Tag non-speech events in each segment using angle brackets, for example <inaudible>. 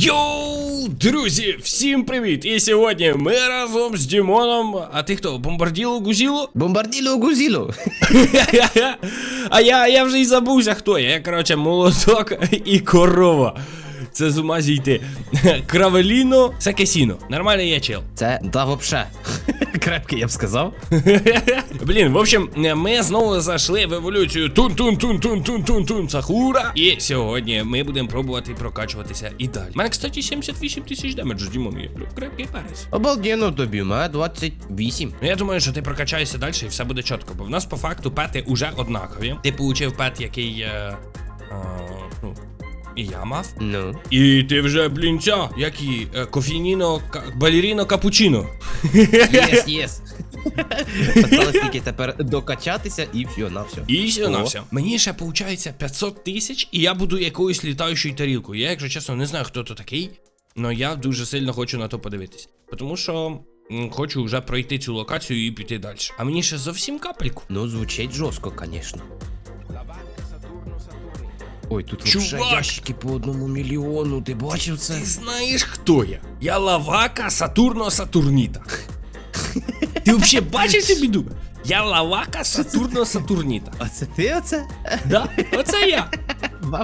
Йоу, друзі, всім привіт! І сьогодні ми разом з Дімоном. А ти хто? Бомбарділо Гузіло? <laughs> Бомбарділо гузіло. а я, я вже й забувся, хто я. Я, коротше, молоток і корова. Це з ума зійти. <laughs> Кравеліно, Сакесіно. Нормальний я чел. Це да вообще. <laughs> Крепкий, я б сказав. <laughs> Блін, в общем, ми знову зайшли в еволюцію тун-тун-тун-тун-тун-тун-тун Сахура. І сьогодні ми будемо пробувати прокачуватися і далі. У мене, кстати, 78 тисяч демеджу, Дімон, є. Крепкий перець. Обалденно тобі, ма 28. Ну, я думаю, що ти прокачаєшся далі і все буде чітко, бо в нас по факту пети уже однакові. Ти получив пет, який. Е, е, ну, і я мав. Ну. І ти вже, блін, ця, як і е, кофініно, ка, балеріно капучино. Єс, <laughs> єс. Осталось тільки тепер докачатися і все, на все. І все на все. Мені ще виходить 500 тисяч, і я буду якоюсь літаючою тарілкою. Я, якщо чесно, не знаю, хто то такий, але я дуже сильно хочу на то подивитись. Тому що хочу вже пройти цю локацію і піти далі. А мені ще зовсім капельку. Ну, звучить жорстко, звісно. Ой, тут Чувак! вообще ящики по одному мільйону, ти бачив це? Ти знаєш, хто я? Я лавака Сатурно Сатурніта. <laughs> Ти взагалі бачиш цю біду? Я лавака Сатурно Сатурніта. А це ти оце? Да, <laughs> оце я.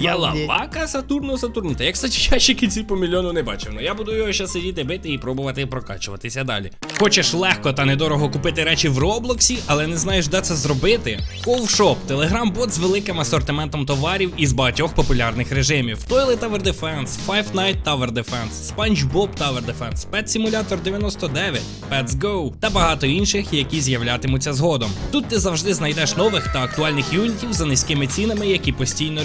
Я лавака Сатурно Сатурніта. Я, кстати, ящики ці по мільйону не бачив. але я буду його ще сидіти бити і пробувати прокачуватися далі. Хочеш легко та недорого купити речі в Роблоксі, але не знаєш, де це зробити? Ковшоп телеграм-бот з великим асортиментом товарів із багатьох популярних режимів: Toilet Tower Defense, Five Night Tower Defense, SpongeBob Tower Defense, Pet Simulator 99, Pets Go та багато інших, які з'являтимуться згодом. Тут ти завжди знайдеш нових та актуальних юнітів за низькими цінами, які постійно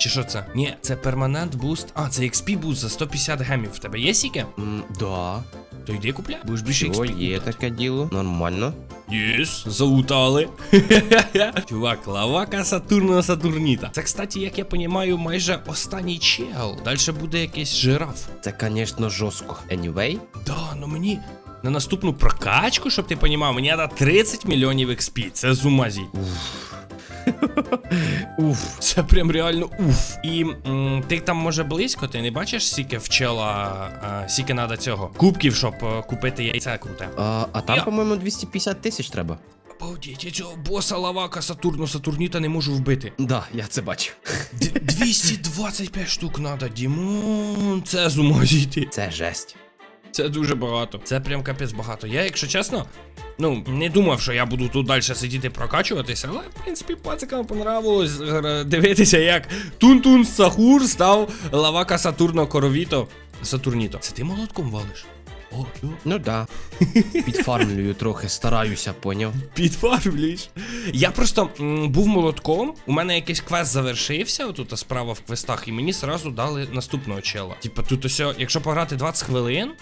Чи що це? Ні, це перманент буст. А, це XP буст за 150 гемів. В тебе є сіке? М, Да. То йди купляй. Будеш більше Що, XP. є таке діло? Нормально. Єс, залутали. <laughs> Чувак, лавака Сатурно Сатурніта. Це, кстати, як я понімаю, майже останній чел. Далі буде якийсь жираф. Це, звісно, жорстко. Anyway, Да, ну мені на наступну прокачку, щоб ти понімав, мені треба 30 мільйонів XP. Це з ума зійти. <laughs> <laughs> уф. <laughs> Це прям реально уф. І м, ти там може близько, ти не бачиш, скільки вчела, а, скільки треба цього. Кубків, щоб е, купити яйце круте. А, а там, Я- по-моєму, 250 тисяч треба. Обалдеть, я цього боса лавака Сатурну Сатурніта не можу вбити. Да, я це бачив. Д- 225 штук надо, Дімон. Це з ума зійти. Це жесть. Це дуже багато. Це прям капець багато. Я, якщо чесно, ну не думав, що я буду тут далі сидіти прокачуватися, але в принципі пацикам понравилось е, дивитися, як Тун-Тун Сахур став лавака Сатурно Коровіто. Сатурніто. Це ти молотком валиш? О. Ну да. <laughs> Підфармлюю трохи, стараюся, поняв. Підфармлюєш. Я просто м, був молотком, у мене якийсь квест завершився, отут справа в квестах, і мені сразу дали наступного чела. Типа тут ось, якщо пограти 20 хвилин,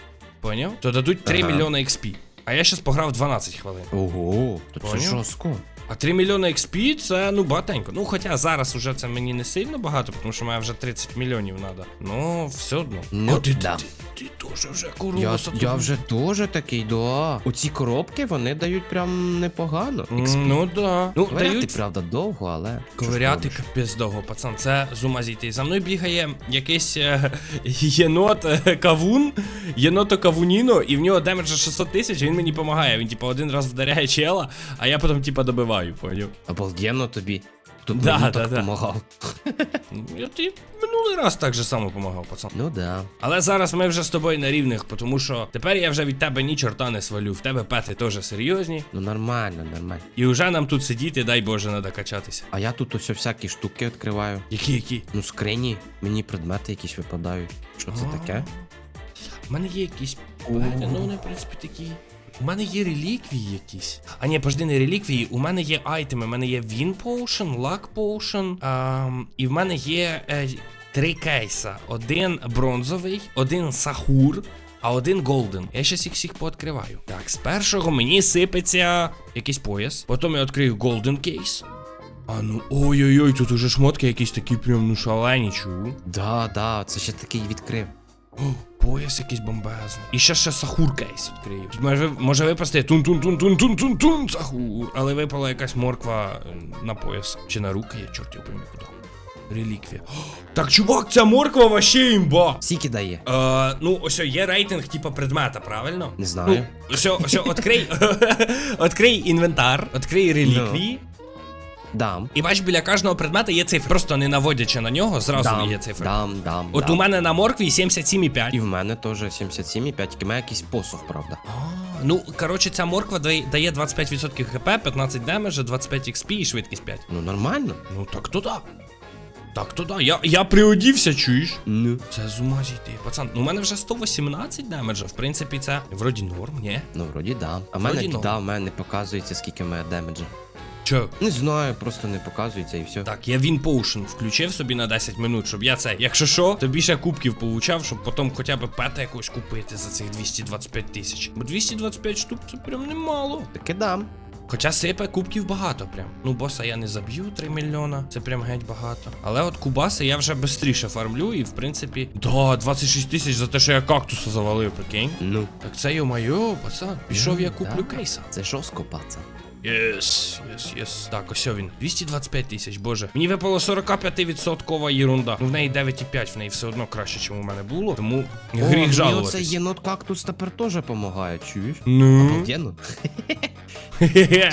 поняв, то дадуть 3 Ага. мільйони XP. А я щас пограв 12 хвилин. Ого, то це Поняв? жорстко. А 3 мільйони XP це ну багатенько. Ну хоча зараз уже це мені не сильно багато, тому що має вже 30 мільйонів треба. Ну, все одно. Ну, ти- ти, да. ти, ти, теж вже корова Я, я вже теж такий, да. Оці коробки вони дають прям непогано. М. Ну да. Ну, Ковиряти, дають правда, довго, але. що ж Ковиряти робиш? капець довго, пацан, це з ума зійти. За мною бігає якийсь е, єнот е, кавун, єното кавуніно, і в нього демеджа 600 тисяч, він мені допомагає. Він, типа, один раз вдаряє чела, а я потім, типа, добиваю, поняв. Обалденно тобі. Тут Да, мені да, так да. допомагав. Я тобі минулий раз так же само допомагав, пацан. Ну да. Але зараз ми вже з тобою на рівних, тому що тепер я вже від тебе ні чорта не свалю. В тебе пети теж серйозні. Ну нормально, нормально. І вже нам тут сидіти, дай Боже, надо качатися. А я тут ось всякі штуки відкриваю. Які, які? Ну, скрині, мені предмети якісь випадають. Що це таке? У мене є якісь пети, ну вони, в принципі, такі. У мене є реліквії якісь. А ні, пожди, не реліквії. У мене є айтеми. У мене є Win Potion, Luck Potion. і в мене є е, три кейса: один бронзовий, один сахур, а один голден. Я щас їх всіх пооткриваю. Так, з першого мені сипеться якийсь пояс. Потім я відкрию голден кейс. А ну ой-ой-ой, тут уже шмотки якісь такі прям ну шалені, чу. Да, да, це ще такий відкрив. Пояс якийсь бомбезний. І ще ще сахур кейс відкрию. Може, може випасти тун-тун-тун-тун-тун-тун-тун сахур. Але випала якась морква е, на пояс. Чи на руки, я чорт його пойми куди. Реліквія. Так, чувак, ця морква вообще імба. Скільки дає? Е, ну, ось є рейтинг, типа предмета, правильно? Не знаю. Ну, ось, ось, відкрий, <laughs> відкрий <laughs> інвентар, відкрий реліквії. Дам. І бач, біля кожного предмета є цифри. Просто не наводячи на нього, зразу Дам, є цифри. дам, дам. От дам. у мене на моркві 77,5. І в мене теж 77,5, тільки має якийсь посух, правда. Ну, коротше, ця морква дає дає 25% хп, 15 демеджа, 25 XP і швидкість 5. Ну нормально. Ну так то да. Так то да. Я, я приодівся, чуєш? Ну. Це з ума зійти. Пацан, ну у мене вже 118 демеджа. В принципі, це вроді норм, ні? Ну, вроді да. А в мене да, в мене не показується, скільки має демеджа. Чо? Не знаю, просто не показується і все. Так, я Він Potion включив собі на 10 минут, щоб я це, якщо що, то більше кубків получав, щоб потім хоча б пета якось купити за цих 225 тисяч. Бо 225 штук це прям немало. Таки дам. Хоча сипе кубків багато прям. Ну, боса я не заб'ю 3 мільйона, це прям геть багато. Але от кубаси я вже швидше фармлю, і в принципі. Да, 26 тисяч за те, що я кактуса завалив, прикинь. Ну, Так це йо-майо, пацан. Пішов я Ну, куплю да. кейса. це жорстко, паца. Єс, єс, єс. Так, ось він. 225 тисяч, боже. Мені випало 45% єрунда. Ну в неї 9,5, в неї все одно краще, ніж у мене було. Тому гріх О, мені жалуватись. оцей єнот кактус тепер теж допомагає, чуєш? Ну. Обалденно.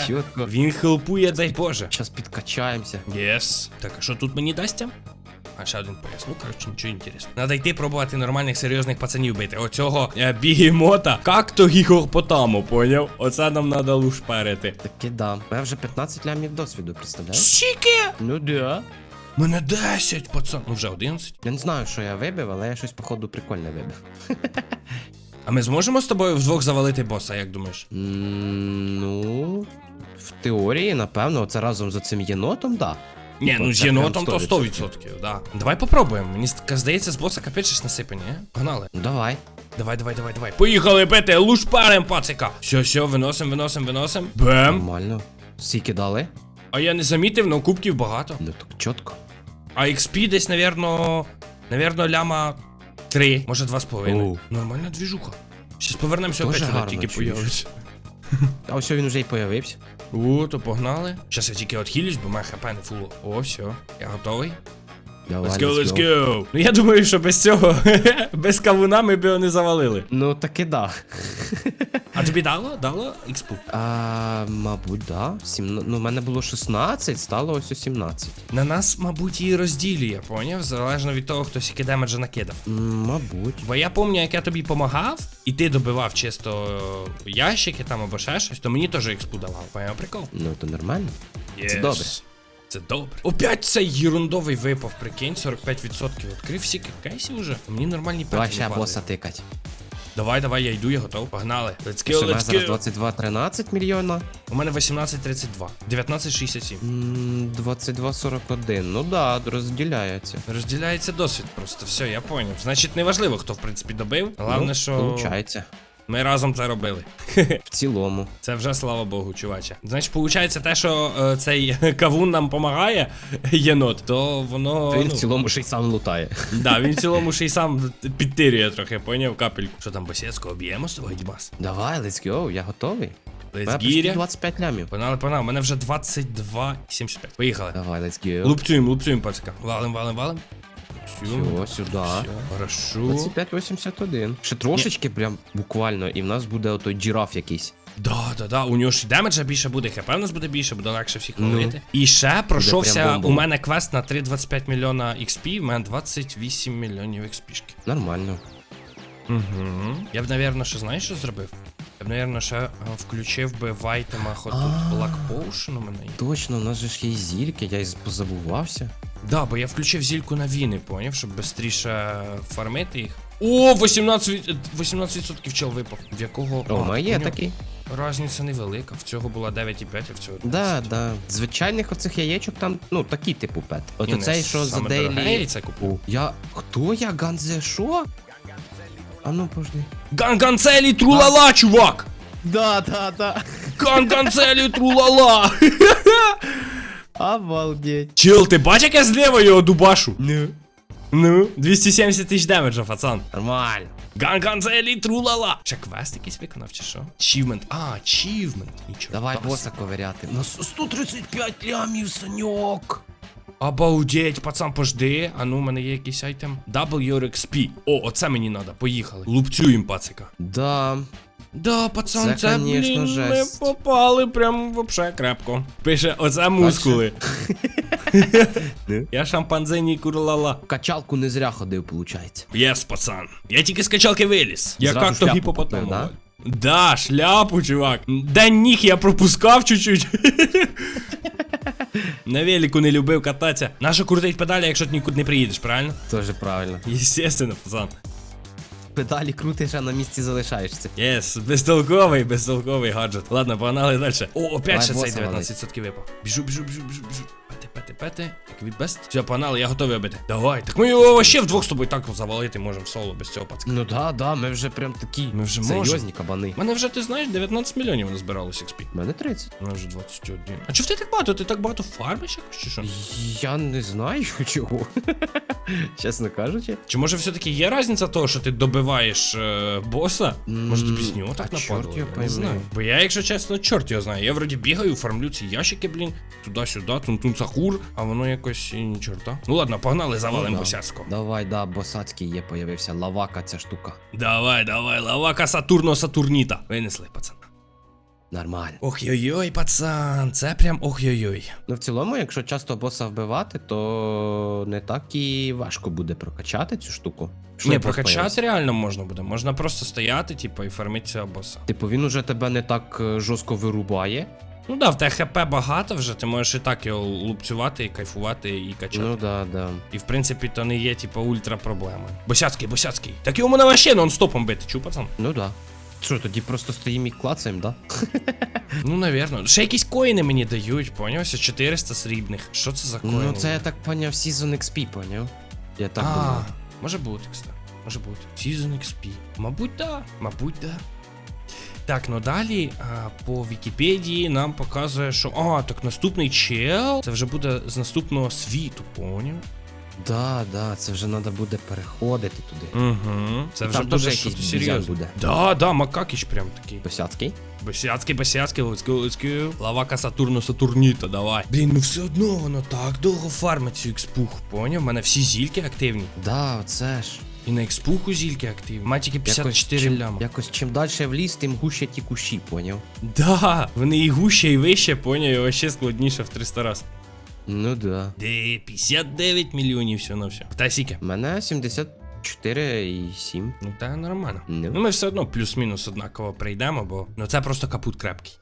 Чітко. Він хелпує, дай Боже. Зараз підкачаємося. Єс. Так, а що тут мені дасться? А ще один пояс. Ну, коротше, нічого інтересного. Надо йти пробувати нормальних серйозних пацанів бити. Оцього е, бігемота, как то гігопотаму, поняв? Оце нам надо лушперити. Таки. У мене вже 15 лямів досвіду, представляєш? Скільки? Ну да. Мене 10, пацан. Ну вже 11. Я не знаю, що я вибив, але я щось, походу, прикольне вибив. А ми зможемо з тобою вдвох завалити боса, як думаєш? М, Ну. В теорії, напевно, це разом з цим єнотом, да. Ні, ну це з єнотом то 100%. 100%, да. Давай попробуємо. Мені здається, з боса капець щось насипані? Погнали. Давай. Давай, давай, давай, давай. Поїхали пити, лушпарем, пацика. Все, все, виносим, виносим, виносим. Бем. Нормально. Скільки дали? А я не замітив, но кубків багато. Ну так чітко. А XP десь, навірно, навірно, ляма 3, може 2,5. Оу. Нормальна двіжуха. Щас повернемося опять, гарно, тільки появиться. А ось він вже й появився. О, то погнали. Щас я тільки отхилюсь, бо моя хп не фуло. О, все, я готовий. Давай, Let's go, let's go. Ну я думаю, що без цього, <laughs> без кавуна ми б його не завалили. Ну таки да. А тобі дало? Дало експу? А, мабуть, да. Сім... Ну, в мене було 16, стало ось о 17. На нас, мабуть, і розділює, поняв? Залежно від того, хто скільки демеджа накидав. Мабуть. Бо я пам'ятаю, як я тобі помагав, і ти добивав чисто ящики там або ще щось, то мені теж експу давав. Поняв прикол? Ну то нормально. Це добре. Це добре. Опять цей ерундовий випав, прикинь, 45% відкрив всі кейсів уже. Мені нормальні Давай пети ще боса тикать. Давай, давай, я йду, я готов. Погнали. Let's go, мене let's зараз go. 22-13 мільйона. У мене 18.32, 19.67. М, 22-41. Ну да, розділяється. Розділяється досвід просто, все, я поняв. Значить, неважливо, хто в принципі добив. Головне, ну, що Получається. Ми разом це робили. <laughs> В цілому. Це вже слава Богу, чуваче. Значить, виходить, те, що е, цей <laughs> кавун нам допомагає, єнот, то воно. Він в ну, цілому ще й сам лутає. Да, він в цілому <laughs> ще й сам підтирює трохи, поняв капельку. Що там, босєцько, об'ємо з тобою, Дімас? Давай, let's go, я готовий. Let's почти 25 лямів. Погнали, погнали, у мене вже 22,75. Поїхали. Давай, let's go. Лупцюємо, лупцюємо, пацика. Валим, валим, валим. Все, сюди. Все, хорошо. 25-81. Ще трошечки, прям буквально, і в нас буде отой джіраф якийсь. Да, да, да. У нього ж і демеджа більше буде, хп в нас буде більше, буде легше всіх Ну. І ще пройшовся у мене квест на 3,25 мільйона XP, в мене 28 мільйонів XP. Нормально. Угу. Я б, навірно, ще знаєш, що зробив? Я б, навірно, ще е, включив би в айтемах отут А. Black Potion у мене. є. Точно, у нас же ж є зільки, я й позабувався. Да, бо я включив зільку на віни, поняв, щоб швидше фармити їх. О, 18%, від- 18% чел випав. В якого. О, А, у такий. Разниця невелика. В цього була 9,5, а в цього 12. Да, да. Звичайних оцих яєчок там, ну, такі типу пет. От Ні, не оцей, що за саме дороге дейлі. яйце купив. Я. Хто я? Ганзе що? А ну пожди. Ганганцелі трулала, чувак! Да, да, да. Ганганцелі трулала! Обалдеть. Чил, ти бач, як я зліва його дубашу? Ну. Ну, 270 тисяч демеджа, пацан. Нормально. Ганганцелі трулала! Ще квест якийсь виконав, чи що? Achievement. А, achievement. Нічого. Давай боса ковиряти. На 135 лямів, саньок. Обалдеть, пацан, пожди. А ну, у мене є якийсь айтем. Double your XP. О, оце мені надо. Поїхали. Лупцюєм, пацика. Да. Да, пацан, це, Це, конечно, блін, ми попали прям вообще крепко. Пише, оце мускули. <laughs> Я шампанзині курлала. Качалку не зря ходив, получається. Єс, пацан. Я тільки з качалки виліз. Я як то гіпопотам. Да? Да, шляпу, чувак. День ніг я пропускав чуть-чуть. На велику не любив кататися. Нащо крутить педалі, якщо ти нікуди не приїдеш, правильно? Тоже правильно. Естественно, пацан. Педалі крутиш, а на місці залишаєшся. Єс, безтолковий, безтолковий гаджет. Ладно, погнали далі. О, опять ще цей 19% випав. Біжу, біжу, біжу, біжу, біжу. Пети. Як від бест. Все, погнали, я готовий бити. Давай. Так ми його ще вдвох з тобою так завалити можемо в соло без цього пацка. Ну да, да, ми вже прям такі Ми вже серйозні можемо. кабани. Мене вже, ти знаєш, 19 мільйонів назбиралось XP. У мене 30. У мене вже 21. А чого ти так багато? Ти так багато фармиш якось чи що? Я не знаю <laughs> чого. Чесно кажучи. Чи може все-таки є різниця того, що ти добиваєш е, боса? Може тобі з нього так нападало? Я не знаю. Бо я, якщо чесно, чорт його знаю. Я вроді бігаю, фармлю ці ящики, блін, туди-сюди, тун-тун сахур, а воно якось і ні чорта. Ну ладно, погнали, завалим да. босяцько. Давай, да, босацький є, появився. Лавака ця штука. Давай, давай, лавака Сатурно Сатурніта. Винесли, пацан. Нормально. Ох-йой-йой, пацан, це прям ох-йой-йой. Ну в цілому, якщо часто боса вбивати, то не так і важко буде прокачати цю штуку. Що Ні, прокачати появився? реально можна буде. Можна просто стояти, типу, і фармити цього боса. Типу він уже тебе не так е, жорстко вирубає. Ну да, в тебе хп багато вже, ти можеш і так його лупцювати, і кайфувати, і качати. Ну да, да. І в принципі то не є, типу, ультра проблемою. Босяцький, босяцький. Так його мене вообще нон-стопом бити, чу, пацан? Ну да. Що, тоді просто стоїмо і клацаємо, да? Ну, навірно. Ще якісь коїни мені дають, поняв? Ось 400 срібних. Що це за коїни? Ну це я так поняв Season XP, поняв? Я так а, думав. може бути, кстати. Може бути. Season XP. Мабуть, да. Мабуть, да. Так, ну далі а, по Вікіпедії нам показує, що. А, так наступний чел. Це вже буде з наступного світу, поняв? Да, да, це вже треба буде переходити туди. Угу. Це вже Там дуже щось якийсь серйозне. буде. Да, да, Макакіч прям такий. Босяцький? Босяцький, босяцький, let's go, let's go. Лавака Сатурну Сатурніта, давай. Блін, ну все одно воно так довго фармить цю експух, поняв? У мене всі зільки активні. Да, оце ж. І на експуху зільки активні. Має тільки 54 чим, ляма. якось чим далі в ліс, тим гуще ті кущі, поняв? Да, вони і гуще, і вище, поняв, і вообще складніше в 300 раз. Ну да. Де 59 мільйонів все на все. Та сіки. У мене 74 і 7. Ну та нормально. Ну. Ну ми все одно плюс-мінус однаково прийдемо, бо ну це просто капут крепкий.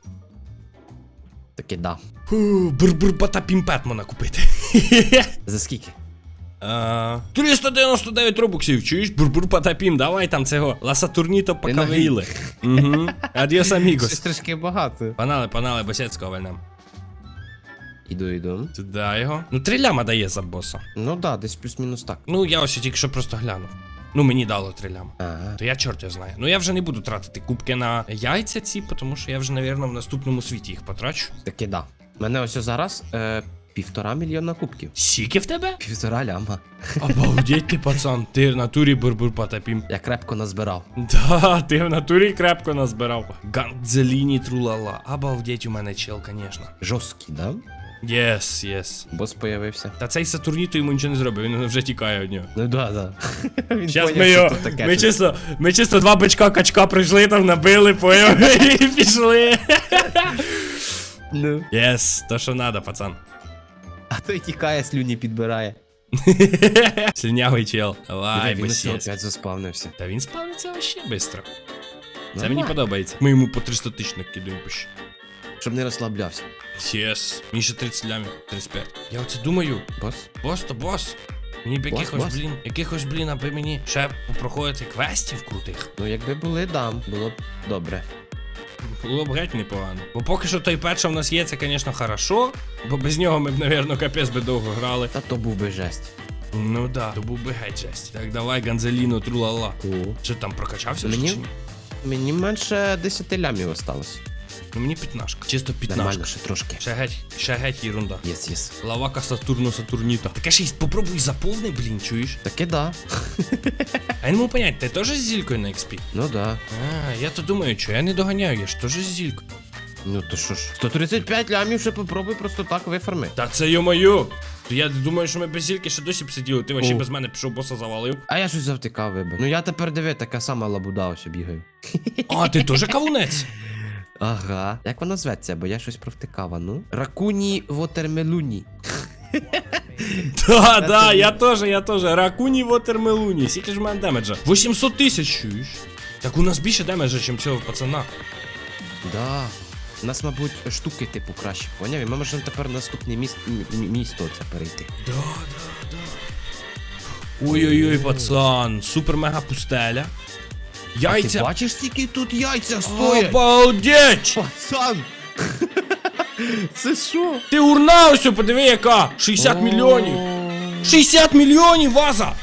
Таке да. Фу, бур-бур патапімпет можна купити. За скільки? А, 399 робоксів, чуєш? Бурбур потапім, давай там цього Ласатурніто покавили. Угу. Адіос амігос. трошки багато. Панали, панали, босяцького вальнем. Іду, іду. Туди його. Ну, три ляма дає за боса. Ну да, десь плюс-мінус так. Ну, я ось тільки що просто глянув. Ну, мені дало три ляма. Ага. То я чорт я знаю. Ну я вже не буду тратити кубки на яйця ці, тому що я вже, навірно, в наступному світі їх потрачу. Таке да. Мене ось зараз е, півтора мільйона кубків. Сіки в тебе? Півтора ляма. Обалдеть ти, пацан. Ти в натурі бурбур потапім. Я крепко назбирав. Да, ти в натурі крепко назбирав. Ганзеліні трулала. Обалдеть у мене чел, конечно. Жорсткий, да? Єс, єс. Бос появився. Та цей Сатурніто йому нічого не зробив, він вже тікає від нього. Ну да, да. <laughs> Він Щас поняв, ми що його. тут таке Ми щось. чисто, ми чисто два бичка качка прийшли там, набили, поняв, <laughs> і пішли. Ну. Єс, то що надо, пацан. <laughs> Той тікає, слюні підбирає. <laughs> Слінявий чел. Диви, він ось опять заспавнився. Та він спавниться вообще швидко. Це мені подобається. Ми йому по 300 тисяч накидаємо пощі. Щоб не розслаблявся. Єс. Мені ще 30 лямів, 35. Я оце думаю, Бос? бос то бос. Мені б якихось, блін, якихось, блін, аби мені ще проходити квестів крутих. Ну якби були, да, було б добре. Було б геть непогано. Бо поки що той перший в нас є, це, звісно, хорошо, бо без нього ми б, напевно, капець би довго грали. Та то був би жесть. Ну да, то був би геть жесть. Так, давай, Ганзеліно, трулала. О. Чи там прокачався? Мені- Чи ні? Мені менше 10 лямів осталось. Ну мені п'ятнашка. Чисто Нормально, п'ятнашка. ще трошки. Ще геть, ще геть єрунда. Єс, єс. Лавака Сатурно Сатурніта. Таке ще й попробуй заповни, блін, чуєш? Таки да. <laughs> А я не можу понять, ти теж з зількою на XP? Ну да. А, я то думаю, що я не доганяю, я ж теж з зількою. Ну то що ж. 135 лямів ще попробуй просто так виформи. Та це йо-моє! То Я думаю, що ми без зільки ще досі б сиділи. Ти вообще без мене пішов боса завалив. А я щось завтикав вибив. Ну я тепер диви, така сама лабуда ось бігаю. А, ти теж кавунець? Ага. Як вона зветься, бо я щось провтикав, ну. Ракуні вотермелуні. Да, <laughs> да, я теж, я теж. Ракуні Вотермелуні. Скільки ж в мене демеджа? 800 тисяч, чуєш? Так у нас більше демеджа, ніж цього пацана. Да. У нас, мабуть, штуки типу краще, поняв? І ми можемо тепер наступне міс... місто це перейти. Да, да, да. Ой-ой-ой, пацан, супер-мега пустеля. Ти бачиш, скільки тут яйця стоять? Обалдеть! Пацан! <laughs> Це що? Ти урна ось, подиви яка! 60 мільйонів! 60 мільйонів, ваза!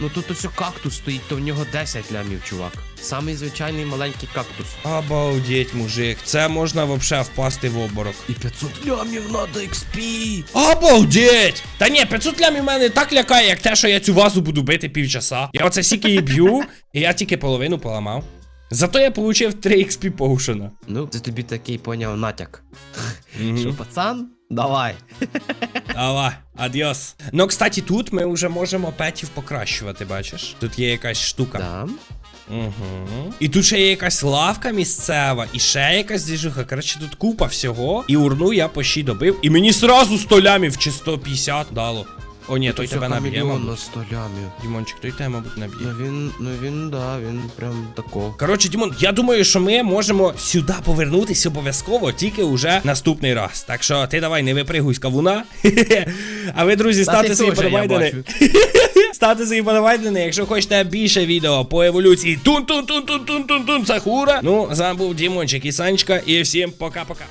Ну тут ось кактус стоїть, то в нього 10 лямів, чувак. Самий звичайний маленький кактус. Обалдеть, мужик, це можна вообще впасти в обморок. І 500 лямів надо XP. Обалдеть! Та ні, 500 лямів мене так лякає, як те, що я цю вазу буду бити півчаса. Я оце сіки її б'ю, і я тільки половину поламав. Зато я получив 3 XP поушена. Ну, це тобі такий поняв натяк. Що, пацан? Давай. Давай, адіос. Ну, кстати, тут ми вже можемо петів покращувати, бачиш? Тут є якась штука. Да. Угу. І тут ще є якась лавка місцева, і ще якась двіжуха. Коротше, тут купа всього. І урну я по щі добив. І мені сразу 100 лямів чи 150 дало. О, ні, той тебе наб'є, мабуть. на Дімончик, той тебе, мабуть, Ну він, ну він, да, він прям тако. Коротше, Дімон, я думаю, що ми можемо сюди повернутися обов'язково тільки уже наступний раз. Так що ти давай не випригуй з кавуна. <laughs> А ви, друзі, Та ставте свої подобайдени. <laughs> Ставте свої подобайдени, якщо хочете більше відео по еволюції. Тун-тун-тун-тун-тун-тун-тун, Сахура. Ну, з вами був Дімончик і Санечка, і всім пока-пока.